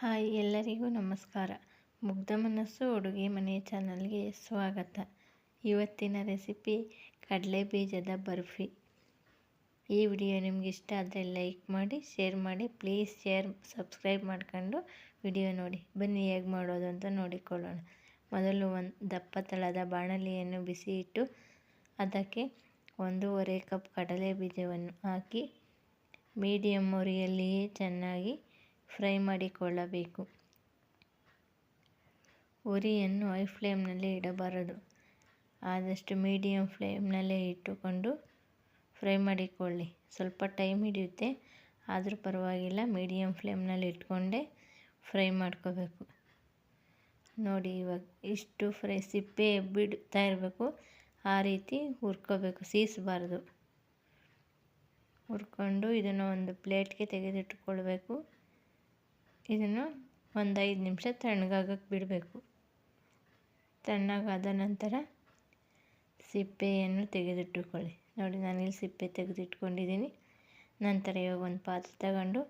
Hi ಎಲ್ಲರಿಗೂ ನಮಸ್ಕಾರ. ಮುಗ್ಧ ಮನಸ್ಸು ಅಡುಗೆ ಮನೆ ಚಾನಲ್ಗೆ ಸ್ವಾಗತ. ಇವತ್ತಿನ ರೆಸಿಪಿ ಕಡಲೆ ಬೀಜದ ಬರ್ಫಿ. ಈ ವಿಡಿಯೋ ನಿಮ್ಗೆ ಇಷ್ಟ ಆದರೆ ಲೈಕ್ ಮಾಡಿ, ಶೇರ್ ಮಾಡಿ, ಪ್ಲೀಸ್ ಶೇರ್, ಸಬ್ಸ್ಕ್ರೈಬ್ ಮಾಡ್ಕೊಂಡು ವಿಡಿಯೋ ನೋಡಿ. ಬನ್ನಿ ಹೇಗೆ ಮಾಡೋದು ಅಂತ ನೋಡಿಕೊಳ್ಳೋಣ. ಮೊದಲು ಒಂದು ದಪ್ಪ ತಳದ ಬಾಣಲಿಯನ್ನು ಬಿಸಿ ಇಟ್ಟು ಅದಕ್ಕೆ ಒಂದೂವರೆ ಕಪ್ ಕಡಲೆ ಬೀಜವನ್ನು ಹಾಕಿ ಮೀಡಿಯಮ್ ಉರಿಯಲ್ಲಿಯೇ ಚೆನ್ನಾಗಿ ಫ್ರೈ ಮಾಡಿಕೊಳ್ಳಬೇಕು. ಉರಿಯನ್ನು ಹೈ ಫ್ಲೇಮ್ನಲ್ಲಿ ಇಡಬಾರದು. ಆದಷ್ಟು ಮೀಡಿಯಮ್ ಫ್ಲೇಮ್ನಲ್ಲೇ ಇಟ್ಟುಕೊಂಡು ಫ್ರೈ ಮಾಡಿಕೊಳ್ಳಿ. ಸ್ವಲ್ಪ ಟೈಮ್ ಹಿಡಿಯುತ್ತೆ. ಆದರೂ ಪರವಾಗಿಲ್ಲ ಮೀಡಿಯಮ್ ಫ್ಲೇಮ್ನಲ್ಲಿ ಇಟ್ಕೊಂಡೇ ಫ್ರೈ ಮಾಡ್ಕೋಬೇಕು. ನೋಡಿ ಇವಾಗ ಇಷ್ಟು ಫ್ರೈ ಸಿಪ್ಪೆ ಬಿಡ್ತಾ ಇರಬೇಕು. ಆ ರೀತಿ ಹುರ್ಕೋಬೇಕು. ಸೀಸಬಾರ್ದು. ಹುರ್ಕೊಂಡು ಇದನ್ನು ಒಂದು ಪ್ಲೇಟ್ಗೆ ತೆಗೆದಿಟ್ಟುಕೊಳ್ಬೇಕು. ಇದನ್ನು ಒಂದು ಐದು ನಿಮಿಷ ತಣ್ಣಗಾಗಕ್ಕೆ ಬಿಡಬೇಕು. ತಣ್ಣಗಾದ ನಂತರ ಸಿಪ್ಪೆಯನ್ನು ತೆಗೆದಿಟ್ಟುಕೊಳ್ಳಿ. ನೋಡಿ, ನಾನಿಲ್ಲಿ ಸಿಪ್ಪೆ ತೆಗೆದಿಟ್ಕೊಂಡಿದ್ದೀನಿ. ನಂತರ ಇವಾಗ ಒಂದು ಪಾತ್ರೆ ತಗೊಂಡು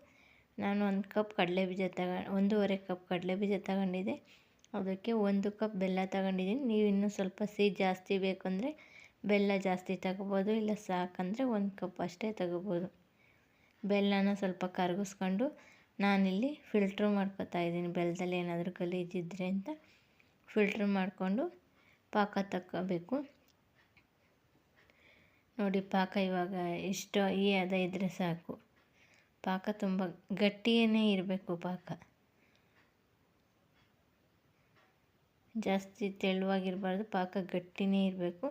ನಾನು ಒಂದು ಕಪ್ ಕಡಲೆ ಬೀಜ ತಗ, ಒಂದೂವರೆ ಕಪ್ ಕಡಲೆ ಬೀಜ ತಗೊಂಡಿದ್ದೆ. ಅದಕ್ಕೆ ಒಂದು ಕಪ್ ಬೆಲ್ಲ ತಗೊಂಡಿದ್ದೀನಿ. ನೀವು ಇನ್ನೂ ಸ್ವಲ್ಪ ಸಿಹಿ ಜಾಸ್ತಿ ಬೇಕಂದರೆ ಬೆಲ್ಲ ಜಾಸ್ತಿ ತಗೋಬೋದು, ಇಲ್ಲ ಸಾಕಂದರೆ ಒಂದು ಕಪ್ ಅಷ್ಟೇ ತಗೋಬೋದು. ಬೆಲ್ಲನ ಸ್ವಲ್ಪ ಕರಗಿಸ್ಕೊಂಡು ನಾನಿಲ್ಲಿ ಫಿಲ್ಟ್ರ್ ಮಾಡ್ಕೊತಾ ಇದ್ದೀನಿ. ಬೆಲ್ಲದಲ್ಲಿ ಏನಾದರೂ ಗಲೀಜಿದ್ರೆ ಅಂತ ಫಿಲ್ಟ್ರ್ ಮಾಡಿಕೊಂಡು ಪಾಕ ತಕ್ಕೋಬೇಕು. ನೋಡಿ, ಪಾಕ ಇವಾಗ ಇಷ್ಟು ಈ ಅದ ಇದ್ದರೆ ಸಾಕು. ಪಾಕ ತುಂಬ ಗಟ್ಟಿಯೇ ಇರಬೇಕು ಪಾಕ. ಜಾಸ್ತಿ ತೆಳುವಾಗಿರಬಾರ್ದು, ಪಾಕ ಗಟ್ಟಿನೇ ಇರಬೇಕು.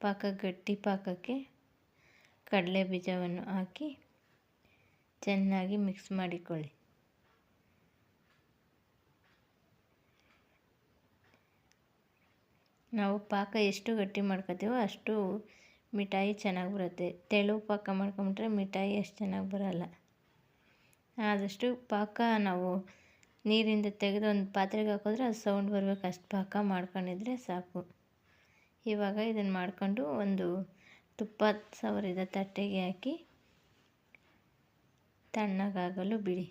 ಪಾಕ ಗಟ್ಟಿ ಪಾಕಕ್ಕೆ ಕಡಲೆ ಬೀಜವನ್ನು ಹಾಕಿ ಚೆನ್ನಾಗಿ ಮಿಕ್ಸ್ ಮಾಡಿಕೊಳ್ಳಿ. ನಾವು ಪಾಕ ಎಷ್ಟು ಗಟ್ಟಿ ಮಾಡ್ಕೋತೀವೋ ಅಷ್ಟು ಮಿಠಾಯಿ ಚೆನ್ನಾಗಿ ಬರುತ್ತೆ. ತೆಳು ಪಾಕ ಮಾಡ್ಕೊಂಬಿಟ್ರೆ ಮಿಠಾಯಿ ಅಷ್ಟು ಚೆನ್ನಾಗಿ ಬರೋಲ್ಲ. ಆದಷ್ಟು ಪಾಕ ನಾವು ನೀರಿಂದ ತೆಗೆದು ಒಂದು ಪಾತ್ರೆಗೆ ಹಾಕಿದ್ರೆ ಅದು ಸೌಂಡ್ ಬರಬೇಕು. ಅಷ್ಟು ಪಾಕ ಮಾಡ್ಕೊಂಡಿದ್ರೆ ಸಾಕು. ಇವಾಗ ಇದನ್ನು ಮಾಡಿಕೊಂಡು ಒಂದು ತುಪ್ಪ ಸವರಿದ ತಟ್ಟೆಗೆ ಹಾಕಿ ತಣ್ಣಗಾಗಲು ಬಿಡಿ.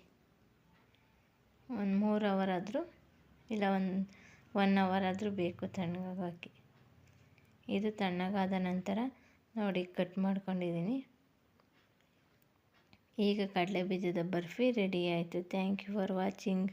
ಒಂದು ಮೂರು ಅವರ್ ಆದರೂ ಇಲ್ಲ ಒಂದು ಒನ್ ಅವರ್ ಆದರೂ ಬೇಕು ತಣ್ಣಗಾಗೋಕ್ಕೆ. ಇದು ತಣ್ಣಗಾದ ನಂತರ ನೋಡಿ ಕಟ್ ಮಾಡ್ಕೊಂಡಿದ್ದೀನಿ ಈಗ ಕಡಲೆ ಬೀಜದ ಬರ್ಫಿ ರೆಡಿ ಆಯಿತು. Thank you for watching